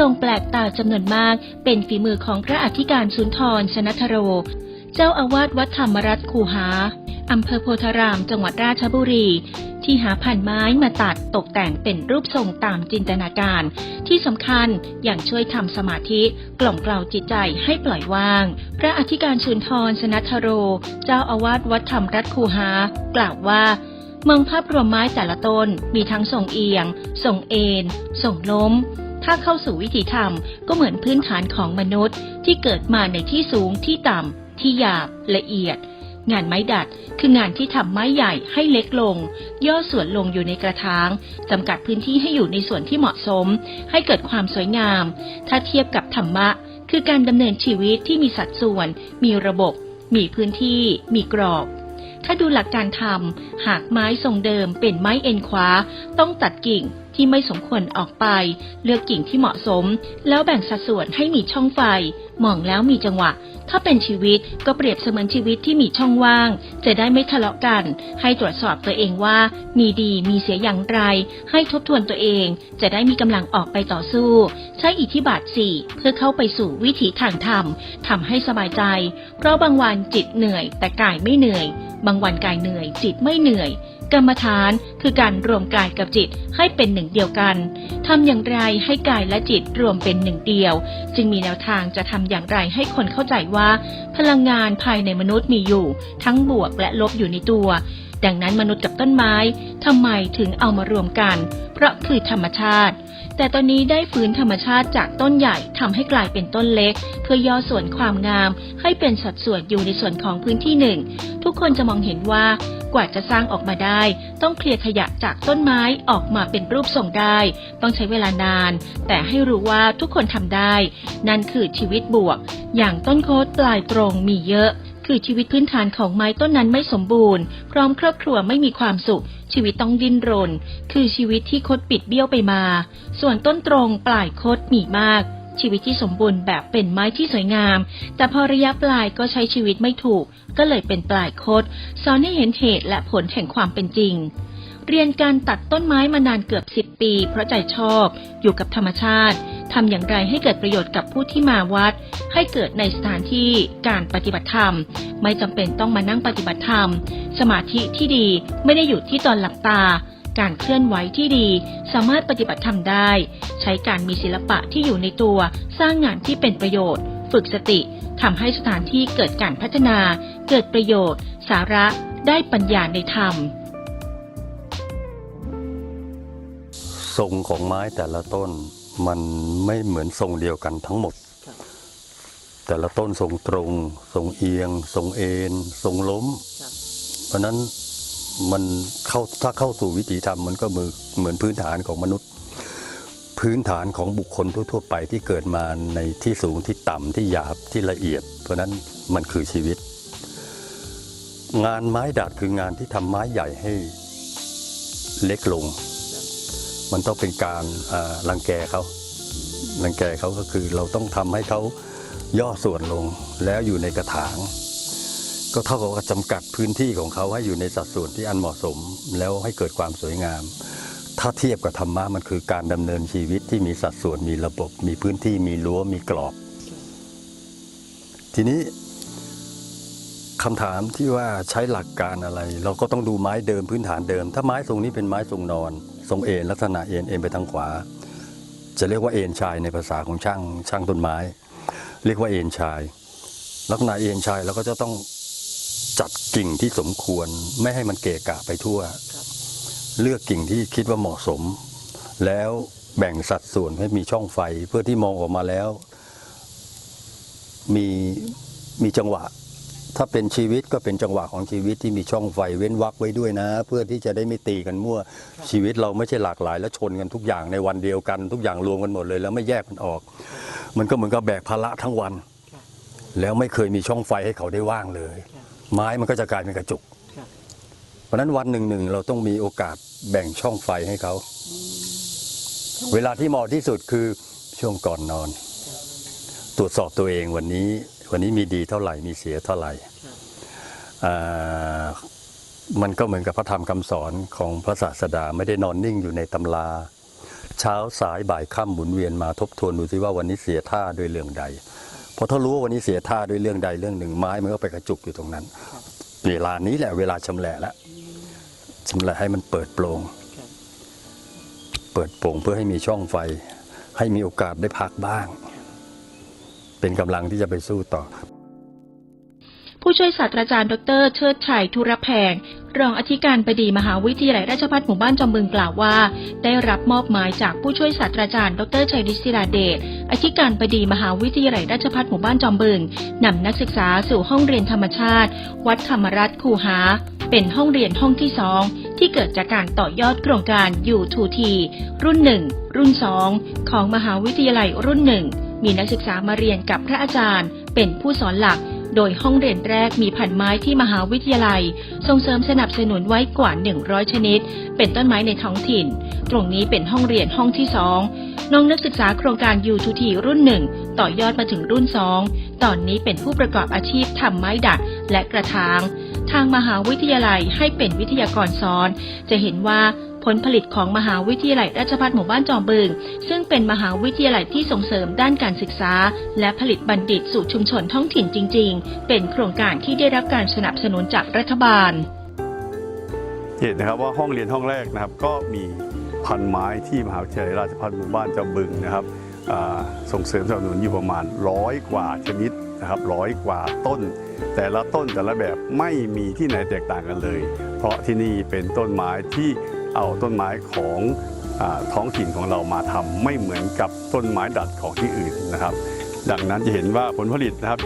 รดัดรูปทรงแปลกตาจำนวนมาก เป็นฝีมือของพระอธิการสุนทรชนทโร เจ้าอาวาสวัดธรรมรัตน์คูหาอำเภอโพธาราม จังหวัดราชบุรี ที่หาพันไม้มาตัดตกแต่งเป็นรูปทรงตามจินตนาการ ที่สำคัญอย่างช่วยทำสมาธิกล่อมกล่าจิตใจให้ปล่อยว่าง พระอธิการชุนทรชนัทโร เจ้าอาวาสวัดธรรมรัตคูหา กล่าวว่ามองภาพรวมไม้แต่ละต้นมีทั้งทรงเอียง ทรงเอ็นทรงล้ม ถ้าเข้าสู่วิถีธรรมก็เหมือนพื้นฐานของมนุษย์ ที่เกิดมาในที่สูงที่ต่ำที่หยาบละเอียด งานไม้ดัดคืองานที่ทำไม้ใหญ่ให้เล็กลง ย่อส่วนลงอยู่ในกระถางจำกัดพื้นที่ให้อยู่ในส่วนที่เหมาะสม ให้เกิดความสวยงาม ถ้าเทียบกับธรรมะ คือการดำเนินชีวิตที่มีสัดส่วน มีระบบ มีพื้นที่ มีกรอบถ้าดูหลักการทำหากไม้ทรงเดิมเป็นไม้เอ็นขวาต้องตัดกิ่ง ที่ไม่สมควรออกไป เลือกกิ่งที่เหมาะสม แล้วแบ่งสัดส่วนให้มีช่องไฟ มองแล้วมีจังหวะ ถ้าเป็นชีวิตก็เปรียบเสมือนชีวิตที่มีช่องว่าง จะได้ไม่ทะเลาะกัน ให้ตรวจสอบตัวเองว่า มีดีมีเสียอย่างไร ให้ทบทวนตัวเอง จะได้มีกำลังออกไปต่อสู้ ใช้อิทธิบาทสี่เพื่อเข้าไปสู่วิถีทางธรรมทำให้สบายใจ เพราะบางวันจิตเหนื่อยแต่กายไม่เหนื่อย บางวันกายเหนื่อย จิตไม่เหนื่อย กรรมฐานคือการรวมกายกับจิตให้เป็นหนึ่งเดียวกันทำอย่างไรให้กายและจิตรวมเป็นหนึ่งเดียว จึงมีแนวทางจะทำอย่างไรให้คนเข้าใจว่า พลังงานภายในมนุษย์มีอยู่ ทั้งบวกและลบอยู่ในตัว ดังนั้นมนุษย์กับต้นไม้ทำไมถึงเอามารวมกัน เพราะคือธรรมชาติ แต่ตอนนี้ได้ฟื้นธรรมชาติจากต้นใหญ่ทำให้กลายเป็นต้นเล็ก เพื่อย่อส่วนความงาม ให้เป็นสัดส่วนอยู่ในส่วนของพื้นที่หนึ่ง ทุกคนจะมองเห็นว่ากว่าจะสร้างออกมาได้ ต้องเคลียร์ขยะจากต้นไม้ออกมาเป็นรูปทรงได้ ต้องใช้เวลานาน แต่ให้รู้ว่าทุกคนทำได้ นั่นคือชีวิตบวก อย่างต้นโคตปลายตรงมีเยอะ คือชีวิตพื้นฐานของไม้ต้นนั้นไม่สมบูรณ์ พร้อมครอบครัวไม่มีความสุข ชีวิตต้องดิ้นรน คือชีวิตที่คดปิดเบี้ยวไปมา ส่วนต้นตรงปลายคดมีมาก ชีวิตที่สมบูรณ์แบบเป็นไม้ที่สวยงาม แต่พอระยะปลายก็ใช้ชีวิตไม่ถูก ก็เลยเป็นปลายคดสอนให้เห็นเหตุและผลแห่งความเป็นจริงเรียนการตัดต้นไม้มานานเกือบ 10 ปี เพราะใจชอบอยู่กับธรรมชาติ ทำอย่างไรให้เกิดประโยชน์กับผู้ที่มาวัด ให้เกิดในสถานที่การปฏิบัติธรรม ไม่จำเป็นต้องมานั่งปฏิบัติธรรม สมาธิที่ดีไม่ได้อยู่ที่ตอนหลับตา การเคลื่อนไหวที่ดี สามารถปฏิบัติธรรมได้ ใช้การมีศิลปะที่อยู่ในตัว สร้างงานที่เป็นประโยชน์ ฝึกสติทำให้สถานที่เกิดการพัฒนา เกิดประโยชน์ สาระได้ปัญญาในธรรม ทรงของไม้แต่ละต้น มันไม่เหมือนทรงเดียวกันทั้งหมดครับแต่ละต้นทรงตรง ทรงเอียง ทรงเอ็นทรงล้มครับเพราะฉะนั้นมันเข้าถ้าเข้าสู่วิถีธรรมมันก็มือเหมือนพื้นฐานของมนุษย์ พื้นฐานของบุคคลทั่วๆไปที่เกิดมาในที่สูงที่ต่ำที่หยาบที่ละเอียด เพราะฉะนั้นมันคือชีวิต งานไม้ดัดคืองานที่ทำไม้ใหญ่ให้เล็กลง มันต้องเป็นการรังแกเขารังแกเขาก็คือเราต้องทำให้เขาย่อส่วนลงแล้วอยู่ในกระถาง ก็เท่ากับจำกัดพื้นที่ของเขาให้อยู่ในสัดส่วนที่อันเหมาะสมแล้วให้เกิดความสวยงาม ถ้าเทียบกับธรรมะมันคือการดำเนินชีวิตที่มีสัดส่วนมีระบบ มีพื้นที่มีรั้วมีกรอบ ทีนี้คำถามที่ว่าใช้หลักการอะไร เราก็ต้องดูไม้เดิมพื้นฐานเดิม ถ้าไม้ทรงนี้เป็นไม้ทรงนอน ทรงเอ็นลักษณะเอ็นเอ็นไปทางขวา จะเรียกว่าเอ็นชายในภาษาของช่างช่างต้นไม้ เรียกว่าเอ็นชาย ลักษณะเอ็นชายเราก็จะต้องจัดกิ่งที่สมควรไม่ให้มันเกะกะไปทั่ว เลือกกิ่งที่คิดว่าเหมาะสม แล้วแบ่งสัดส่วนให้มีช่องไฟเพื่อที่มองออกมาแล้ว มีมีจังหวะ ถ้าเป็นชีวิตก็เป็นจังหวะของชีวิตที่มีช่องไฟเว้นวักไว้ด้วยนะ เพื่อที่จะได้ไม่ตีกันมั่วชีวิตเราไม่ใช่หลากหลาย และชนกันทุกอย่างในวันเดียวกัน ทุกอย่างรวมกันหมดเลย แล้วไม่แยกมันออก มันก็เหมือนกับแบกภาระทั้งวัน แล้วไม่เคยมีช่องไฟให้เขาได้ว่างเลย ไม้มันก็จะกลายเป็นกระจุก เพราะฉะนั้นวันหนึ่งหนึ่งเราต้องมีโอกาสแบ่งช่องไฟให้เขา เวลาที่เหมาะที่สุดคือช่วงก่อนนอน ตรวจสอบตัวเองวันนี้ วันนี้มีดีเท่าไหร่มีเสียเท่าไหร่ครับอ่ามันก็เหมือนกับพระธรรมคำสอนของพระศาสดาไม่ได้นอนนิ่งอยู่ในตำราเช้าสายบ่ายค่ำหมุนเวียนมาทบทวนดูซิว่าวันนี้เสียท่าด้วยเรื่องใดเพราะถ้ารู้ว่าวันนี้เสียท่าด้วยเรื่องใดเรื่องหนึ่งไม้มันก็ไปกระจุกอยู่ตรงนั้น เวลานี้แหละเวลาชำแหละแล้วชำแหละให้มันเปิดโปร่งเปิดโปร่งเพื่อให้มีช่องไฟ ให้มีโอกาสได้พักบ้าง เป็นกำลังที่จะไปสู้ต่อ ผู้ช่วยศาสตราจารย์ ดร เชิดชัยธุรแพง รองอธิการบดีมหาวิทยาลัยราชภัฏหมู่บ้านจอมบึงกล่าวว่า ได้รับมอบหมายจากผู้ช่วยศาสตราจารย์ ดรชัยดิศิลาเดชอธิการบดีมหาวิทยาลัยราชภัฏหมู่บ้านจอมบึงนำนักศึกษาสู่ห้องเรียนธรรมชาติ วัดธรรมรัตน์คูหา เป็นห้องเรียนห้องที่สองที่เกิดจากการต่อยอดโครงการ U2T รุ่น 1 รุ่น 2 ของมหาวิทยาลัยรุ่น 1 มีนักศึกษามาเรียนกับพระอาจารย์ เป็นผู้สอนหลัก โดยห้องเรียนแรกมีพันไม้ที่มหาวิทยาลัย ส่งเสริมสนับสนุนไว้กว่า 100 ชนิด เป็นต้นไม้ในท้องถิ่น ตรงนี้เป็นห้องเรียนห้องที่2น้องนักศึกษาโครงการ U2T รุ่น 1 ต่อยอดมาถึงรุ่น 2 ตอนนี้เป็นผู้ประกอบอาชีพทำไม้ดัดและกระถาง ทางมหาวิทยาลัยให้เป็นวิทยากรสอน จะเห็นว่า ผลผลิตของมหาวิทยาลัยราชภัฏหมู่บ้านจอมบึง ซึ่งเป็นมหาวิทยาลัยที่ส่งเสริมด้านการศึกษา และผลิตบัณฑิตสู่ชุมชนท้องถิ่นจริง ๆ เป็นโครงการที่ได้รับการสนับสนุนจากรัฐบาล เห็นนะครับว่าห้องเรียนห้องแรกนะครับ ก็มีพันไม้ที่มหาวิทยาลัยราชภัฏหมู่บ้านจอมบึงนะครับส่งเสริมสนับสนุนอยู่ประมาณร้อยกว่าชนิดนะครับร้อยกว่าต้น แต่ละต้นแต่ละแบบไม่มีที่ไหนแตกต่างกันเลย เพราะที่นี่เป็นต้นไม้ที่ เอาต้นไม้ของอท้องถิ่นของเรามาทำไม่เหมือนกับต้นไม้ดัดของที่อื่นนะครับ ดังนั้นจะเห็นว่าผลผลิตนะครับ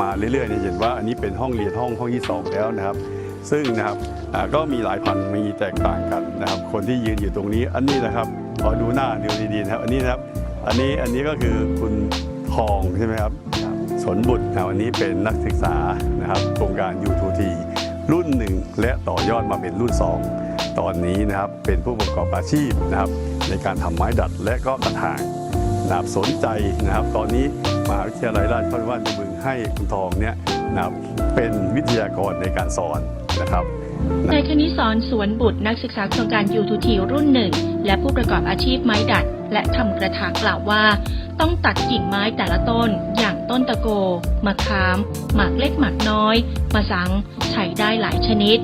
มาเรื่อยๆเนี่ยจะเห็นว่าอันนี้เป็นห้องเรียนห้องห้องที่สองแล้วนะครับ ซึ่งนะครับก็มีหลายพันมีแตกต่างกันนะครับ คนที่ยืนอยู่ตรงนี้อันนี้นะครับขอดูหน้าดูดีๆนะครับ อันนี้นะครับอันนี้อันนี้ก็คือคุณทองใช่ไหมครับสนบุตรนะวันนี้เป็นนักศึกษานะครับโครงการ U2T รุ่นหนึ่งและต่อยอดมาเป็นรุ่น 2 ตอนนี้นะครับเป็นผู้ประกอบอาชีพนะครับในการทำไม้ดัดและก็กระถางนะครับสนใจนะครับ ตอนนี้มหาวิทยาลัยราชภัฏบ้านบึงให้คุณทองเนี่ยนะครับเป็นวิทยากรในการสอนนะครับนายคณิสอนสวนบุตรนักศึกษาโครงการ U2T รุ่นหนึ่งและผู้ประกอบอาชีพไม้ดัด และทำกระถางกล่าวว่า ต้องตัดกิ่งไม้แต่ละต้น อย่างต้นตะโกมะขาม หมากเล็กหมากน้อยมะสัง ใช้ได้หลายชนิด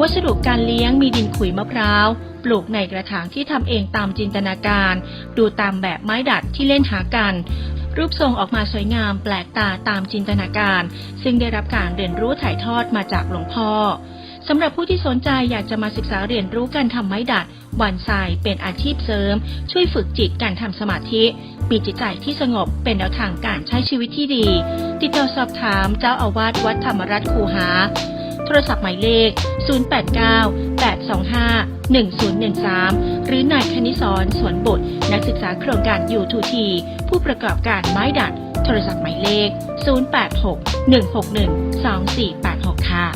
วัสดุการเลี้ยงมีดินขุยมะพร้าว ปลูกในกระถางที่ทำเองตามจินตนาการ ดูตามแบบไม้ดัดที่เล่นหากัน รูปทรงออกมาสวยงามแปลกตาตามจินตนาการ ซึ่งได้รับการเรียนรู้ถ่ายทอดมาจากหลวงพ่อ สำหรับผู้ที่สนใจอยากจะมาศึกษาเรียนรู้การทำไม้ดัดวันทรายเป็นอาชีพเสริม ช่วยฝึกจิตการทำสมาธิ มีจิตใจที่สงบเป็นแนวทางการใช้ชีวิตที่ดี ติดต่อสอบถามเจ้าอาวาสวัดธรรมรัตน์คูหา โทรศัพท์หมายเลข 089-825-1013 หรือนายคณิสรสวนบุตร นักศึกษาโครงการ U2T ผู้ประกอบการไม้ดัด โทรศัพท์หมายเลข 086-161-2486 ค่ะ